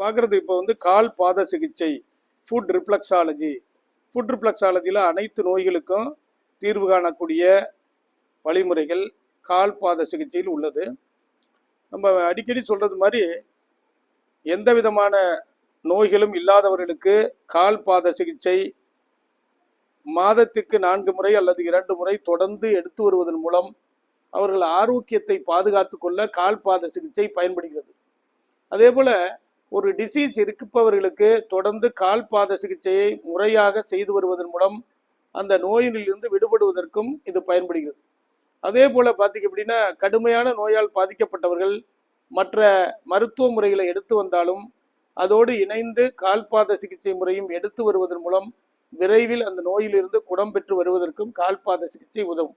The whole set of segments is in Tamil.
பார்க்குறது இப்போ வந்து கால் பாத சிகிச்சை ஃபுட் ரிப்ளக்ஸாலஜி ஃபுட் ரிப்ளக்ஸாலஜியில் அனைத்து நோய்களுக்கும் தீர்வு காணக்கூடிய வழிமுறைகள் கால் பாத சிகிச்சையில் உள்ளது. நம்ம அடிக்கடி சொல்கிறது மாதிரி எந்த விதமான நோய்களும் இல்லாதவர்களுக்கு கால் பாத சிகிச்சை மாதத்துக்கு நான்கு முறை அல்லது இரண்டு முறை தொடர்ந்து எடுத்து வருவதன் மூலம் அவர்கள் ஆரோக்கியத்தை பாதுகாத்து கொள்ள கால் பாத சிகிச்சை பயன்படுகிறது. அதே போல ஒரு டிசீஸ் இருப்பவர்களுக்கு தொடர்ந்து கால் பாத சிகிச்சையை முறையாக செய்து வருவதன் மூலம் அந்த நோயிலிருந்து விடுபடுவதற்கும் இது பயன்படுகிறது. அதே போல் பார்த்தீங்க அப்படின்னா கடுமையான நோயால் பாதிக்கப்பட்டவர்கள் மற்ற மருத்துவ முறைகளை எடுத்து வந்தாலும் அதோடு இணைந்து கால்பாத சிகிச்சை முறையும் எடுத்து வருவதன் மூலம் விரைவில் அந்த நோயிலிருந்து குணம் பெற்று வருவதற்கும் கால்பாத சிகிச்சை உதவும்.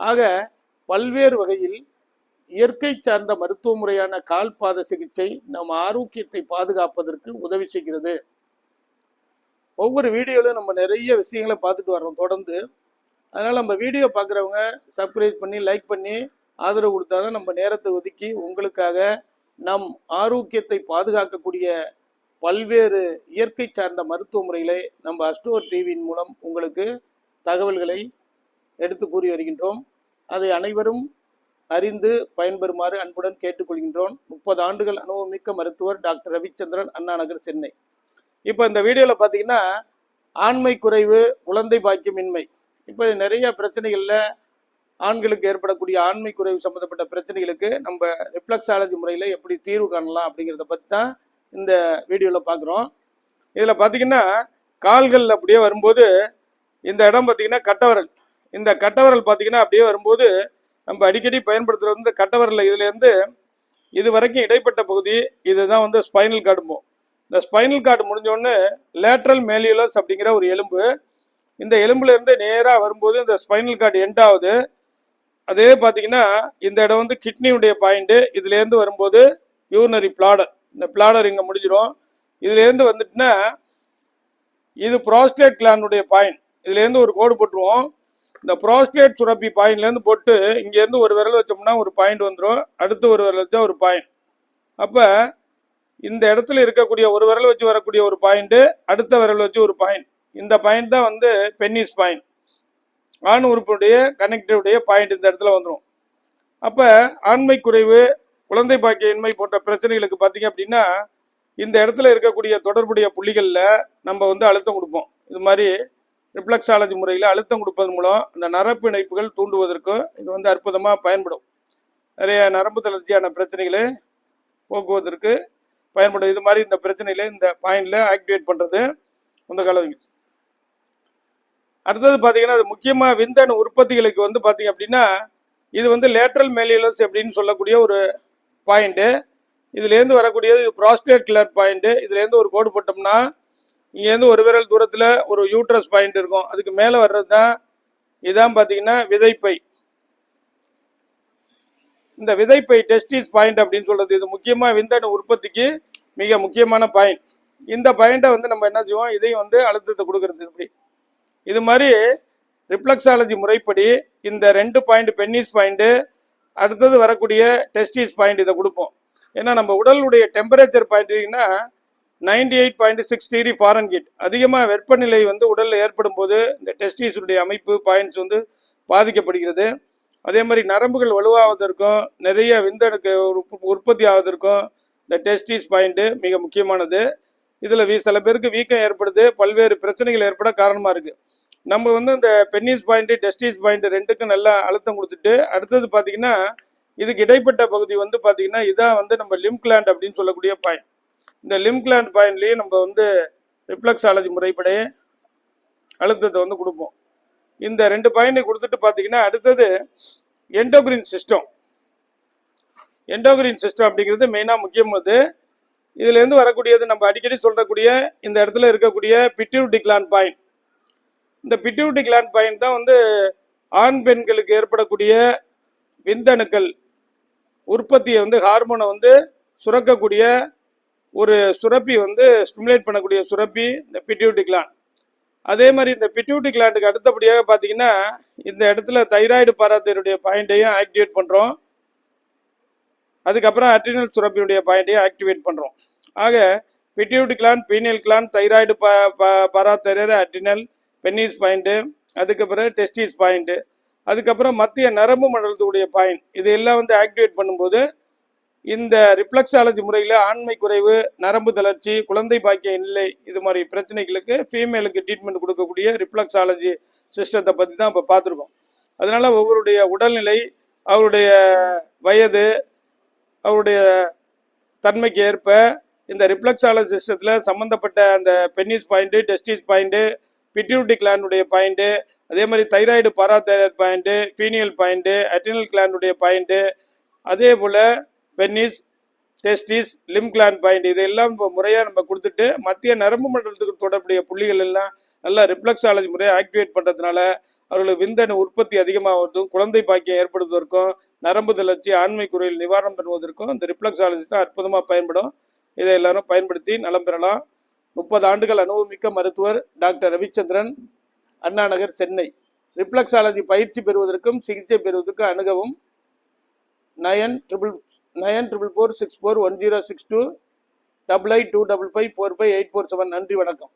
ஆக பல்வேறு வகையில் இயற்கை சார்ந்த மருத்துவ முறையான கால்பாத சிகிச்சை நம் ஆரோக்கியத்தை பாதுகாப்பதற்கு உதவி செய்கிறது. ஒவ்வொரு வீடியோவிலும் நம்ம நிறைய விஷயங்களை பார்த்துட்டு வர்றோம் தொடர்ந்து. அதனால் நம்ம வீடியோ பார்க்குறவங்க சப்ஸ்கிரைப் பண்ணி லைக் பண்ணி ஆதரவு கொடுத்தாதான் நம்ம நேரத்தை ஒதுக்கி உங்களுக்காக நம் ஆரோக்கியத்தை பாதுகாக்கக்கூடிய பல்வேறு இயற்கை சார்ந்த மருத்துவ முறைகளை நம்ம அஸ்டோர் டிவியின் மூலம் உங்களுக்கு தகவல்களை எடுத்து கூறி வருகின்றோம். அதை அனைவரும் அறிந்து பயன்பெறுமாறு அன்புடன் கேட்டுக்கொள்கின்றோம். முப்பது ஆண்டுகள் அனுபவமிக்க மருத்துவர் டாக்டர் ரவிச்சந்திரன் அண்ணா நகர் சென்னை. இப்போ இந்த வீடியோவில் பார்த்தீங்கன்னா ஆண்மை குறைவு குழந்தை பாக்கியமின்மை. இப்போ நிறைய பிரச்சனைகளில் ஆண்களுக்கு ஏற்படக்கூடிய ஆண்மை குறைவு சம்மந்தப்பட்ட பிரச்சனைகளுக்கு நம்ம ரிஃப்ளக்ஸாலஜி முறையில் எப்படி தீர்வு காணலாம் அப்படிங்கிறத பற்றி தான் இந்த வீடியோவில் பார்க்குறோம் இதில் பார்த்தீங்கன்னா கால்கள் அப்படியே வரும்போது இந்த இடம் பார்த்தீங்கன்னா கட்டவரல். இந்த கட்டவரல் பார்த்தீங்கன்னா அப்படியே வரும்போது நம்ம அடிக்கடி பயன்படுத்துறது வந்து கட்டவரில் இதுலேருந்து இது வரைக்கும் இடைப்பட்ட பகுதி இதுதான் வந்து ஸ்பைனல் கார்டுமோ இந்த ஸ்பைனல் கார்டு முடிஞ்சோடனே லேட்ரல் மேலியுலஸ் அப்படிங்கிற ஒரு எலும்பு. இந்த எலும்புலேருந்து நேராக வரும்போது இந்த ஸ்பைனல் கார்டு எண்ட் ஆகுது. அதே பார்த்தீங்கன்னா இந்த இடம் வந்து கிட்னியுடைய பாயிண்ட்டு இதுலேருந்து வரும்போது யூரினரி பிளாடர் இந்த பிளாடர் இங்கே முடிஞ்சிடும் இதுலேருந்து வந்துட்டுனா இது ப்ராஸ்டேட் கிளானுடைய பாயிண்ட் இதுலேருந்து ஒரு கோடு போட்டுருவோம். இந்த ப்ரோஸ்டேட் சுரப்பி பாயிண்ட்லேருந்து போட்டு இங்கேருந்து ஒரு விரல் வச்சோம்னா ஒரு பாயிண்ட் வந்துடும் அடுத்து ஒரு விரல் வச்சா ஒரு பாயிண்ட் அப்போ இந்த இடத்துல இருக்கக்கூடிய ஒரு விரல் வச்சு வரக்கூடிய ஒரு பாயிண்ட்டு அடுத்த விரல் வச்சு ஒரு பாயிண்ட் இந்த பாயிண்ட் தான் வந்து பென்னிஸ் பாயிண்ட் ஆண் உறுப்புடைய கனெக்டிவுடைய பாயிண்ட் இந்த இடத்துல வந்துடும் அப்போ ஆண்மை குறைவு குழந்தை பாக்கியின்மை போன்ற பிரச்சனைகளுக்கு பார்த்தீங்க அப்படின்னா இந்த இடத்துல இருக்கக்கூடிய தொடர்புடைய புள்ளிகளில் நம்ம வந்து அழுத்தம் கொடுப்போம். இது மாதிரி ரிப்ளக்ஸாலஜி முறையில் அழுத்தம் கொடுப்பதன் மூலம் இந்த நரம்பு இணைப்புகள் தூண்டுவதற்கும் இது வந்து அற்புதமாக பயன்படும். நிறைய நரம்பு தளர்ச்சியான பிரச்சனைகளை போக்குவதற்கு பயன்படும். இது மாதிரி இந்த பிரச்சனையில இந்த பாயிண்ட்ல ஆக்டிவேட் பண்றது இந்த காலம் அடுத்தது பார்த்தீங்கன்னா அது முக்கியமாக விந்தணு உற்பத்திகளுக்கு வந்து பார்த்தீங்க அப்படின்னா இது வந்து லேட்ரல் மேலியலஸ் அப்படின்னு சொல்லக்கூடிய ஒரு பாயிண்ட்டு இதுலேருந்து வரக்கூடியது இது ப்ராஸ்டேட் கிளர் பாயிண்ட்டு இதுலேருந்து ஒரு கோடு போட்டோம்னா இங்கேருந்து ஒரு விரல் தூரத்தில் ஒரு யூட்ரஸ் பாயிண்ட் இருக்கும். அதுக்கு மேலே வர்றது தான் இதான் பார்த்தீங்கன்னா விதைப்பை. இந்த விதைப்பை டெஸ்டிஸ் பாயிண்ட் அப்படின்னு சொல்கிறது இது முக்கியமாக விந்தணு உற்பத்திக்கு மிக முக்கியமான பாயிண்ட் இந்த பாயிண்ட்டை வந்து நம்ம என்ன செய்வோம்? இதையும் வந்து அழுத்தத்தை கொடுக்கறது இப்படி. இது மாதிரி ரிப்ளக்ஸாலஜி முறைப்படி இந்த ரெண்டு பாயிண்ட் பென்னிஸ் பாயிண்ட்டு அடுத்தது வரக்கூடிய டெஸ்டிஸ் பாயிண்ட் இதை கொடுப்போம். ஏன்னா நம்ம உடலுடைய temperature பாயிண்ட்னா ninety eight point six degree Fahrenheit அதிகமாக வெப்பநிலை வந்து உடலில் ஏற்படும் போது இந்த டெஸ்டிஸுடைய அமைப்பு பாயிண்ட்ஸ் வந்து பாதிக்கப்படுகிறது. அதே மாதிரி நரம்புகள் வலுவாவதற்கும் நிறைய விந்தணுக்கு உற்ப- உற்பத்தி ஆவதற்கும் இந்த டெஸ்டிஸ் பாயிண்ட்டு மிக முக்கியமானது. இதில் வீ சில பேருக்கு வீக்கம் ஏற்படுது பல்வேறு பிரச்சனைகள் ஏற்பட காரணமாக இருக்குது நம்ம வந்து இந்த பென்னிஸ் பாயிண்ட்டு டெஸ்டிஸ் பாயிண்ட்டு ரெண்டுக்கும் நல்லா அழுத்தம் கொடுத்துட்டு அடுத்தது பார்த்திங்கன்னா இதுக்கு இடைப்பட்ட பகுதி வந்து பார்த்தீங்கன்னா இதான் வந்து நம்ம லிம் கிளாண்ட் அப்படின்னு சொல்லக்கூடிய பாயிண்ட். இந்த லிம் கிளாண்ட் பாயிண்ட்லேயும் நம்ம வந்து ரிஃப்ளக்ஸாலஜி முறைப்படி அழுத்தத்தை வந்து கொடுப்போம். இந்த ரெண்டு பாயிண்ட் கொடுத்துட்டு பார்த்தீங்கன்னா அடுத்தது என்டோக்ரின் சிஸ்டம் என்டோக்ரின் சிஸ்டம் அப்படிங்கிறது மெயினாக முக்கியமானது இதுலேருந்து வரக்கூடியது நம்ம அடிக்கடி சொல்லக்கூடிய இந்த இடத்துல இருக்கக்கூடிய பிட்யூட்டி கிளான் பாயிண்ட் இந்த பிட்யூட்டி கிளான் பாயிண்ட் தான் வந்து ஆண் பெண்களுக்கு ஏற்படக்கூடிய விந்தணுக்கள் உற்பத்தியை வந்து ஹார்மோனை வந்து சுரக்கக்கூடிய ஒரு சுரப்பி வந்து ஸ்டிமுலேட் பண்ணக்கூடிய சுரப்பி இந்த பிட்யூட்டி கிளாண்ட் அதே மாதிரி இந்த பிட்யூட்டி கிளாண்டுக்கு அடுத்தபடியாக பார்த்தீங்கன்னா இந்த இடத்துல தைராய்டு பாராத்தையருடைய பாயிண்ட்டையும் ஆக்டிவேட் பண்ணுறோம் அதுக்கப்புறம் அட்ரினல் சுரப்பியுடைய பாயிண்ட்டையும் ஆக்டிவேட் பண்ணுறோம் ஆக pituitary gland pineal gland thyroid ப பராத்தைரர் அட்ரினல் பென்னிஸ் பாயிண்ட்டு அதுக்கப்புறம் டெஸ்டிஸ் பாயிண்ட்டு அதுக்கப்புறம் மத்திய நரம்பு மண்டலத்துடைய பாயிண்ட் இது எல்லாம் வந்து ஆக்டிவேட் பண்ணும்போது இந்த ரிஃப்ளக்ஸாலஜி முறையில் ஆண்மை குறைவு நரம்பு தளர்ச்சி குழந்தை பாக்கிய இல்லை இது மாதிரி பிரச்சனைகளுக்கு ஃபீமேலுக்கு ட்ரீட்மெண்ட் கொடுக்கக்கூடிய ரிஃப்ளக்ஸாலஜி சிஸ்டத்தை பற்றி தான் இப்போ பார்த்துருக்கோம். அதனால் ஒவ்வொருடைய உடல்நிலை அவருடைய வயது அவருடைய தன்மைக்கு ஏற்ப இந்த ரிஃப்ளெக்ஸாலஜி சிஸ்டத்தில் சம்மந்தப்பட்ட அந்த penis point testis point pituitary கிளாண்டுடைய point அதே மாதிரி thyroid parathyroid point pineal point adrenal கிளாண்டுடைய point அதே போல் penis testis lymph gland point இதெல்லாம் இப்போ முறையாக நம்ம கொடுத்துட்டு மத்திய நரம்பு மண்டலத்துக்கு தொடர்புடைய புள்ளிகள் எல்லாம் நல்லா ரிப்ளக்ஸாலஜி முறையை ஆக்டிவேட் பண்ணுறதுனால அவர்களுக்கு விந்தணு உற்பத்தி அதிகமாகிறதும் குழந்தை பாக்கியம் ஏற்படுவதற்கும் நரம்பு தளர்ச்சி ஆண்மை குறையில் நிவாரணம் பெறுவதற்கும் இந்த ரிப்ளக்ஸாலஜி தான் அற்புதமாக பயன்படும். இதை எல்லாரும் பயன்படுத்தி நலம் பெறலாம். முப்பது ஆண்டுகள் அனுபவமிக்க மருத்துவர் டாக்டர் ரவிச்சந்திரன் அண்ணா நகர் சென்னை. ரிப்ளக்ஸாலஜி பயிற்சி பெறுவதற்கும் சிகிச்சை பெறுவதற்கும் அணுகவும் nine triple nine triple four six four one zero six two double eight two double five four five eight four seven நன்றி வணக்கம்.